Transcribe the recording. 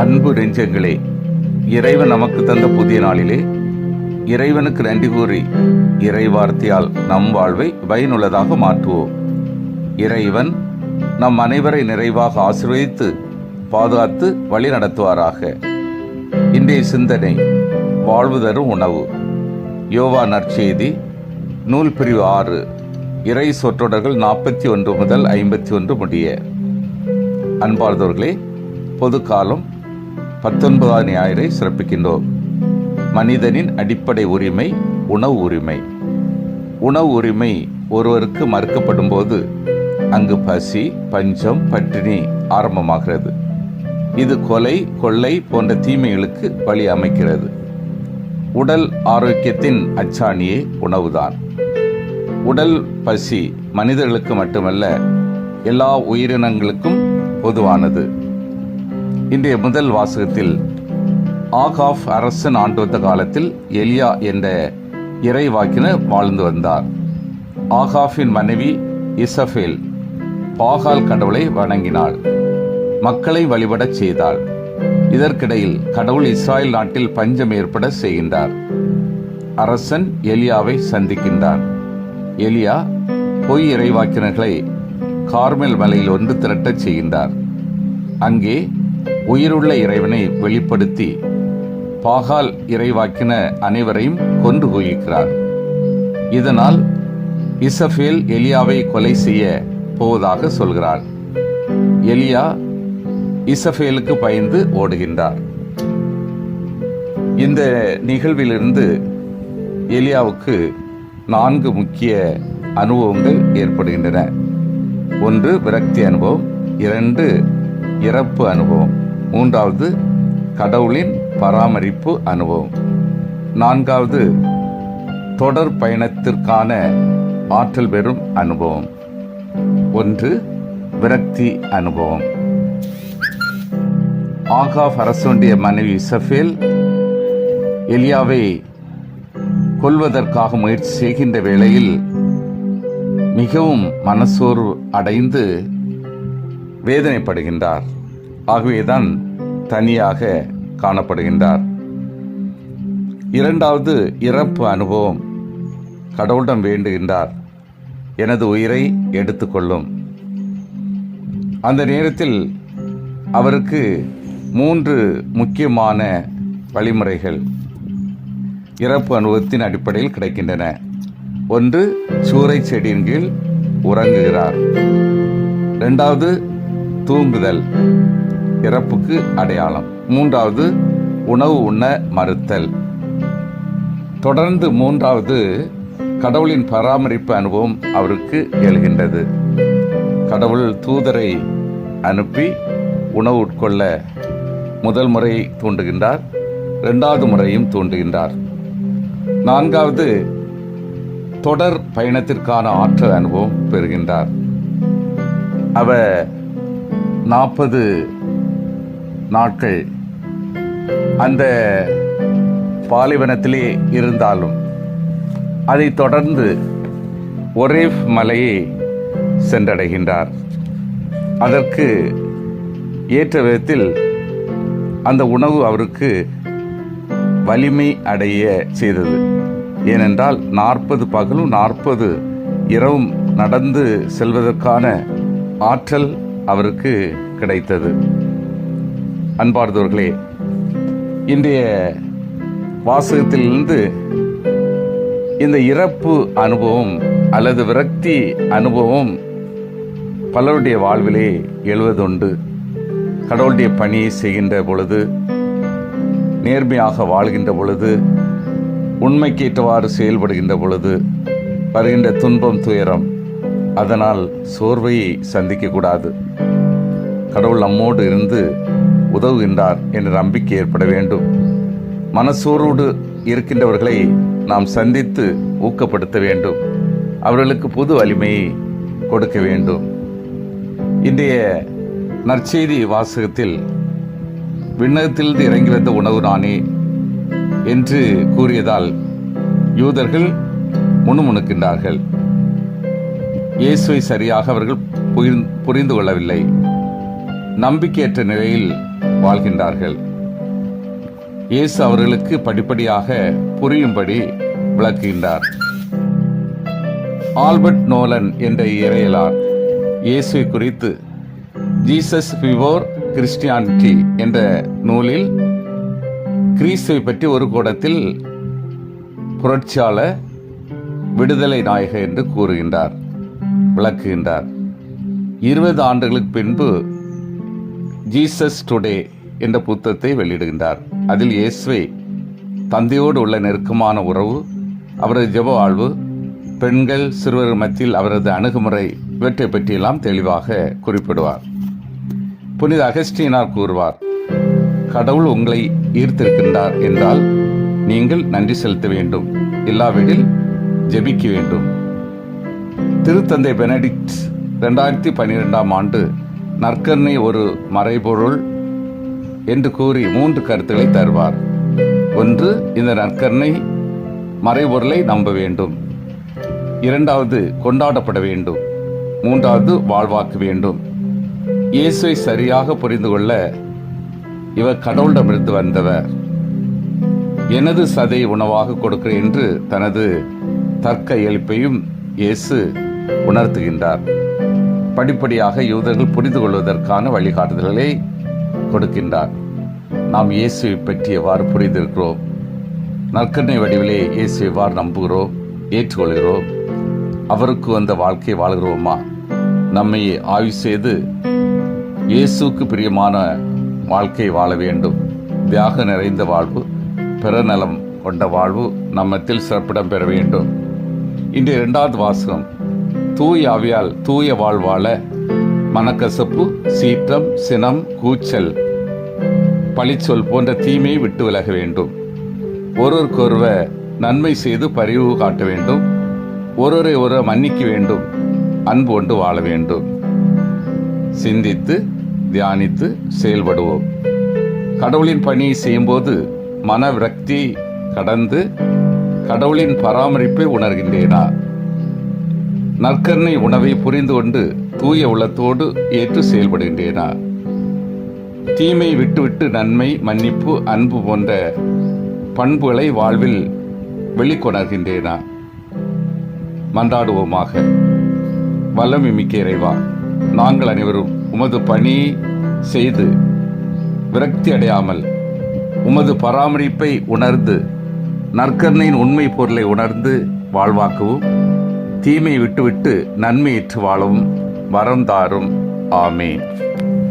அன்பு நெஞ்சங்களே இறைவன் நமக்கு தந்த புதிய நாளிலே இறைவனுக்கு நன்றி கூறி இறைவார்த்தையால் நம் வாழ்வை பயனுள்ளதாக மாற்றுவோம். இறைவன் நம் அனைவரை நிறைவாக ஆசிர்வதித்து பாதுகாத்து வழி நடத்துவாராக. இன்றைய சிந்தனை வாழ்வு தரும் உணவு யோவா நற்செய்தி நூல் பிரிவு ஆறு இறை சொற்றொடர்கள் நாற்பத்தி ஒன்று முதல் ஐம்பத்தி ஒன்று முடிய. அன்பார்ந்தவர்களே பொது காலம் பத்தொன்பதாம் ஞாயிறை சிறப்பிக்கின்றோம். மனிதனின் அடிப்படை உரிமை உணவு உரிமை. உணவு உரிமை ஒருவருக்கு மறுக்கப்படும் போது அங்கு பசி பஞ்சம் பட்டினி ஆரம்பமாகிறது. இது கொலை கொள்ளை போன்ற தீமைகளுக்கு வழி அமைக்கிறது. உடல் ஆரோக்கியத்தின் அச்சாணியே உணவுதான். உடல் பசி மனிதர்களுக்கு மட்டுமல்ல எல்லா உயிரினங்களுக்கும் பொதுவானது. இன்றைய முதல் வாசகத்தில் ஆகாஃப் அரசன் ஆண்டு வந்த காலத்தில் எலியா என்ற இறைவாக்கினர் வாழ்ந்து வந்தார். ஆகாஃபின் மனைவி இசஃபேல் பாகால் கடவுளை வணங்கினாள். மக்களை வழிபடச் செய்தாள். இதற்கிடையில் கடவுள் இஸ்ராயல் நாட்டில் பஞ்சம் ஏற்பட செய்கின்றார். அரசன் எலியாவை சந்திக்கின்றார் எலியா பொய் இறைவாக்கினர்களை கார்மெல் மலையில் ஒன்று திரட்டச் செய்கின்றார். அங்கே உயிருள்ள இறைவனை வெளிப்படுத்தி பாகால் இறைவாக்கின அனைவரையும் கொன்று குவிக்கிறார். இதனால் இசஃபேல் எலியாவை கொலை செய்ய போவதாக சொல்கிறார். எலியா இசஃபேலுக்கு பயந்து ஓடுகின்றார். இந்த நிகழ்விலிருந்து எலியாவுக்கு நான்கு முக்கிய அனுபவங்கள் ஏற்படுகின்றன. ஒன்று விரக்தி அனுபவம். இரண்டு இறப்பு அனுபவம். மூன்றாவது கடவுளின் பராமரிப்பு அனுபவம். நான்காவது தொடர் பயணத்திற்கான ஆற்றல் பெறும் அனுபவம். ஒன்று விரக்தி அனுபவம். ஆகாஃப் அரசுடைய மனைவி சஃபேல் எலியாவை கொல்வதற்காக முயற்சி செய்கின்ற வேளையில் மிகவும் மனசோர்வு அடைந்து வேதனைப்படுகின்றார். ஆகவேதான் தனியாக காணப்படுகின்றார். இரண்டாவது இறப்பு அனுபவம் கடவுளிடம் வேண்டுகின்றார். எனது உயிரை எடுத்துக்கொள்ளும். அந்த நேரத்தில் அவருக்கு மூன்று முக்கியமான வழிமுறைகள் இறப்பு அனுபவத்தின் அடிப்படையில் கிடைக்கின்றன. ஒன்று சூறை செடியின் கீழ் உறங்குகிறார். ரெண்டாவது தூங்குதல். இறப்புக்கு அடையாளம். மூன்றாவது உணவு உண்ண மறுத்தல். தொடர்ந்து மூன்றாவது கடவுளின் பராமரிப்பு அனுபவம் அவருக்கு எழுகின்றது. கடவுள் தூதரை அனுப்பி உணவு உட்கொள்ள முதல் முறை தூண்டுகின்றார் இரண்டாவது முறையும் தூண்டுகின்றார். நான்காவது தொடர் பயணத்திற்கான ஆற்றல் அனுபவம் பெறுகின்றார். அவ நாற்பது நாட்கள் அந்த பாலைவனத்திலே இருந்தாலும் அதை தொடர்ந்து ஒரே மலையை சென்றடைகின்றார். அதற்கு ஏற்ற விதத்தில் அந்த உணவு அவருக்கு வலிமை அடைய செய்தது. ஏனென்றால் நாற்பது பகலும் நாற்பது இரவும் நடந்து செல்வதற்கான ஆற்றல் அவருக்கு கிடைத்தது. அன்பார்ந்தவர்களே இன்றைய வாசகத்திலிருந்து இந்த இறப்பு அனுபவம் அல்லது விரக்தி அனுபவம் பலருடைய வாழ்விலே எழுவதுண்டு. கடவுளுடைய பணியை செய்கின்ற பொழுது நேர்மையாக வாழ்கின்ற பொழுது உண்மைக்கேற்றவாறு செயல்படுகின்ற பொழுது வருகின்ற துன்பம் துயரம் அதனால் சோர்வையை சந்திக்கக்கூடாது. கடவுள் நம்மோடு இருந்து உதவுகின்றார் என்ற நம்பிக்கை ஏற்பட வேண்டும். மனசோரோடு இருக்கின்றவர்களை நாம் சந்தித்து ஊக்கப்படுத்த வேண்டும். அவர்களுக்கு புது வலிமையை கொடுக்க வேண்டும். இன்றைய நற்செய்தி வாசகத்தில் விண்ணகத்திலிருந்து இறங்கி வந்த உணவு நானே என்று கூறியதால் யூதர்கள் முணுமுணுக்கின்றார்கள். இயேசுவை சரியாக அவர்கள் புரிந்து கொள்ளவில்லை. நம்பிக்கையற்ற நிலையில் வாழ்கின்றார்கள். இயேசு அவர்களுக்கு படிப்படியாக புரியும்படி விளக்குகின்றார். ஆல்பர்ட் நோலன் என்ற இறையலார் இயேசுவை குறித்து ஜீசஸ் பிவோர் கிறிஸ்டியானிட்டி என்ற நூலில் கிறிஸ்துவை பற்றி ஒரு கூடத்தில் புரட்சியாளர் விடுதலை நாயக என்று கூறுகின்றார் விளக்குகின்றார். இருபது ஆண்டுகளுக்கு பின்பு ஜீசஸ் டுடே என்ற புத்தகத்தை வெளியிடுகின்றார். அதில் இயேசுவை தந்தையோடு உள்ள நெருக்கமான உறவு அவரது ஜெப வாழ்வு பெண்கள் சிறுவர் மத்தியில் அவரது அணுகுமுறை இவற்றை பற்றியெல்லாம் தெளிவாக குறிப்பிடுவார். புனித அகஸ்டினார் கூறுவார் கடவுள் உங்களை ஈர்த்திருக்கின்றார் என்றால் நீங்கள் நன்றி செலுத்த வேண்டும். இல்லாவிடில் ஜெபிக்க வேண்டும். திருத்தந்தை பெனடிக்ட் ரெண்டாயிரத்தி பன்னிரெண்டாம் ஆண்டு நற்கருணை ஒரு மறைபொருள் என்று கூறி மூன்று கருத்துக்களை தருவார். ஒன்று இந்த நற்கருணை மறைபொருளை நம்ப வேண்டும். இரண்டாவது கொண்டாடப்பட வேண்டும். மூன்றாவது வாழ்வாக்க வேண்டும். இயேசுவை சரியாக புரிந்து கொள்ள இவர் கடவுளிடமிருந்து வந்தவர். எனது சதை உணவாக கொடுக்கிறேன் என்று தனது தர்க்க இயல்பையும் இயேசு உணர்த்துகின்றார். படிப்படியாக யூதர்கள் புரிந்து கொள்வதற்கான வழிகாட்டுதல்களை கொடுக்கின்றார். நாம் இயேசுவை பற்றி எவ்வாறு புரிந்திருக்கிறோம். நற்கண்ணை வடிவிலே இயேசு எவ்வாறு நம்புகிறோம் ஏற்றுக்கொள்கிறோம்? அவருக்கு வந்த வாழ்க்கை வாழ்கிறோமா? நம்மை ஆய்வு செய்து இயேசுக்கு பிரியமான வாழ்க்கை வாழ வேண்டும். தியாக நிறைந்த வாழ்வு பிறநலம் கொண்ட வாழ்வு நம்மத்தில் சிறப்பிடம் பெற வேண்டும். இன்று இரண்டாவது வாசகம் தூய அவையால் தூய வாழ்வாழ மனக்கசப்பு சீற்றம் சினம் கூச்சல் பழிச்சொல் போன்ற தீமையை விட்டு விலக வேண்டும். ஒருவருக்கொருவர் நன்மை செய்து பரிவு காட்ட வேண்டும். ஒருவரை ஒருவர் மன்னிக்க வேண்டும். அன்பு கொண்டு வாழ வேண்டும். சிந்தித்து தியானித்து செயல்படுவோம். கடவுளின் பணியை செய்யும்போது மன விரக்தி கடந்து கடவுளின் பராமரிப்பை உணர்கின்றேனா? நற்கருணை உணவை புரிந்து கொண்டு தூய உள்ளத்தோடு ஏற்று செயல்படுகின்றேனா? தீமை விட்டுவிட்டு நன்மை மன்னிப்பு அன்பு போன்ற பண்புகளை வாழ்வில் வெளிக்கொணர்கின்றேனா? மன்றாடுவோமாக. வல்லமை மிக்க இறைவா நாங்கள் அனைவரும் உமது பணி செய்து விரக்தி அடையாமல் உமது பராமரிப்பை உணர்ந்து நற்கருணையின் உண்மை பொருளை உணர்ந்து வாழ்வாக்கவும். தீமை விட்டுவிட்டு நன்மையற்று வாழவும் வரம் தாரும். ஆமேன்.